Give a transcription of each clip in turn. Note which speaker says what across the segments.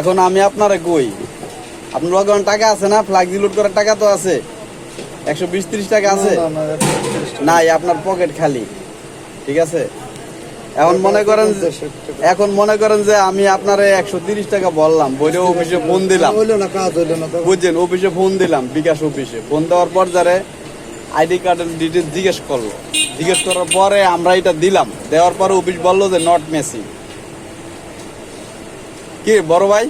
Speaker 1: এখন আমি আপনারে কই? আপনার লগে টাকা আছে না? ফ্লাক্সি লোড করার টাকা তো আছে। একশো বিশ ত্রিশ টাকা আছে। নাই আপনার পকেট খালি। ঠিক আছে? এখন মনে করেন এখন মনে করেন যে আমি আপনারে একশো তিরিশ টাকা বললাম। বইলে অফিসে ফোন দিলাম। বুঝছেন? অফিসে ফোন দিলাম বিকাশ অফিসে। ফোন দেওয়ার পর যারে আইডি কার্ডের ডিটেলস জিজ্ঞেস করল। জিজ্ঞেস করার পরে আমরা এটা দিলাম। দেওয়ার পরে অফিস বলল যে নট মেসি কি বড় ভাই?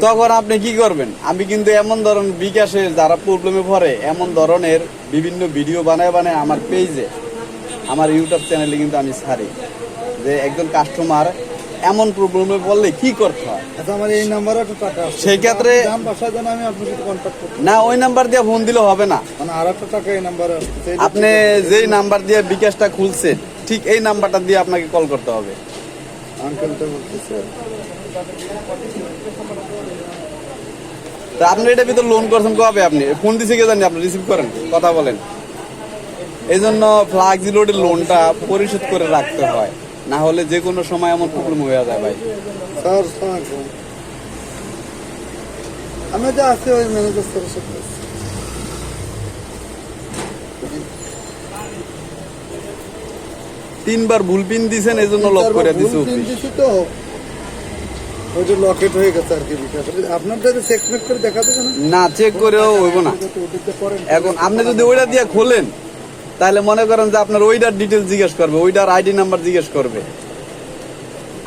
Speaker 1: তখন আপনি কি করবেন? আমি কিন্তু এমন ধরনের বিকাশে যারা প্রবলেমে পড়ে এমন ধরনের বিভিন্ন ভিডিও বানায় বানায় আমার পেজে আমার ইউটিউব চ্যানেলে কিন্তু আমি ছাড়ি। যে একজন কাস্টমার এমন প্রবলেমে পড়লে কি করতে হয়?
Speaker 2: আচ্ছা আমার এই নাম্বারে একটা টাকা
Speaker 1: সেই ক্ষেত্রে-
Speaker 2: আমি আপনার সাথে কন্ট্যাক্ট করতে
Speaker 1: না ওই নাম্বার দিয়ে ফোন দিলে হবে না।
Speaker 2: মানে আর একটা টাকা এই নাম্বারে
Speaker 1: আপনি যেই নাম্বার দিয়ে বিকাশটা খুলছেন ঠিক এই নাম্বারটা দিয়ে আপনাকে কল করতে হবে।
Speaker 2: আঙ্কেলটা বলতেছে।
Speaker 1: তা আপনি এটা ভিতর লোন করছেন কবে আপনি? ফোন দিছে কে জানি আপনি রিসিভ করেন কথা বলেন। এই জন্য ফ্লাক্সি লোডের লোনটা পরিশোধ করে রাখতে হয়। না হলে যে কোনো সময় এমন প্রবলেম হয়ে যায় ভাই।
Speaker 2: স্যার আমি যা আছি ওই ম্যানেজার স্যারের সাথে
Speaker 1: তিনবার ভুল পিন দিছেন এই জন্য লক করে দিছে
Speaker 2: তো। ওই যে লকেট হয়ে গেছে আর কি বিকাশ আপনার যদি চেক মেক করে দেখা দেবে না?
Speaker 1: না চেক করেও হইব না। এখন আপনি যদি ওইটা দিয়ে খোলেন তাহলে মনে করেন যে আপনার ওইটার ডিটেলস জিজ্ঞেস করবে ওইটার আইডি নাম্বার জিজ্ঞেস করবে।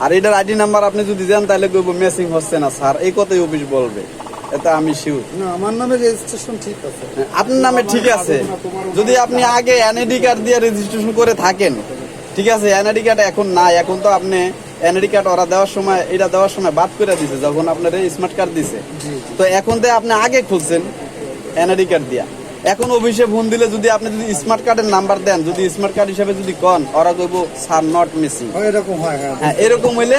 Speaker 1: আর এটার আইডি নাম্বার আপনি যদি যান তাহলে কইব মেসিং হচ্ছে না স্যার এই কথাই অফিস বলবে। এটা আমি শিওর
Speaker 2: না আমার নামে রেজিস্ট্রেশন ঠিক আছে।
Speaker 1: আপনার নামে ঠিক আছে। যদি আপনি আগে এনআইডি কার্ড দিয়ে রেজিস্ট্রেশন করে থাকেন ঠিক আছে এনআইডি কার্ড এখন নাই এখন তো আপনি এনআইডি কার্ড ওরা দেওয়ার সময় এটা দেওয়ার সময় বাদ করে দিছে যখন আপনার স্মার্ট কার্ড দিছে। তো এখন তো আপনি আগে খুলছেন এনআইডি কার্ড দিয়া। এখন অফিসে ফোন দিলে যদি আপনি যদি স্মার্ট কার্ডের নাম্বার দেন যদি স্মার্ট কার্ড হিসাবে যদি কন ওরা কইব স্যার নট মিসিং
Speaker 2: হয় এরকম হয় হ্যাঁ।
Speaker 1: হ্যাঁ এরকম হইলে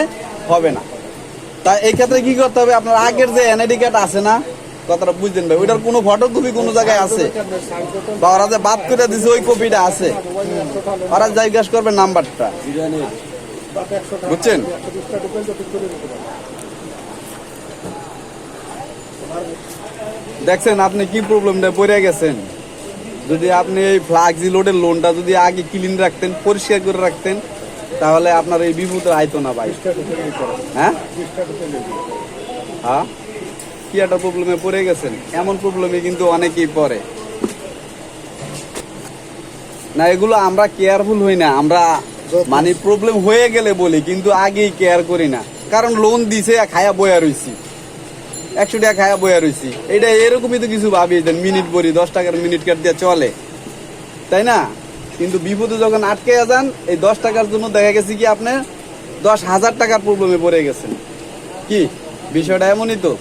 Speaker 1: হবে না। তা এই ক্ষেত্রে কি করতে হবে? আপনার আগের যে এনআইডি কার্ড আছে না কথাটা বুঝলেন ভাই, ওইটার কোনো ফটোকপি কোনো জায়গায় আছে? বা ওরা যে বাদ করে দিছে, ওই কপিটা আছে? ওরা জিজ্ঞাসা করবে নাম্বারটা। বুঝছেন? দেখছেন আপনি কি প্রবলেমটা পড়ে গেছেন? যদি আপনি এই ফ্লাক্সি লোডের লোনটা যদি আগে ক্লিন রাখতেন, পরিষ্কার করে রাখতেন, তাহলে আপনার এই বিপদের আইতো না ভাই। হ্যাঁ? হ্যাঁ? কি একটা প্রবলেমে পড়ে গেছেন। এমন প্রবলেমে কিন্তু অনেকেই পড়ে। না এগুলো আমরা কেয়ারফুল হই না। আমরা মানে প্রবলেম হয়ে গেলে বলি কিন্তু আগেই কেয়ার করি না। কারণ লোন দিছে খায়া বয়া রইছি। একশো টাকা খায়া বয়া রইছি। এটা এরকমই তো কিছু ভাবি দেন মিনিট বলি দশ টাকার মিনিট কাট দিয়ে চলে। তাই না? কিন্তু বিপদে যখন আটকে যান এই দশ টাকার জন্য দেখা গেছে কি আপনি দশ হাজার টাকার প্রবলেমে পড়ে গেছেন। কি? বিষয়টা এমনই তো।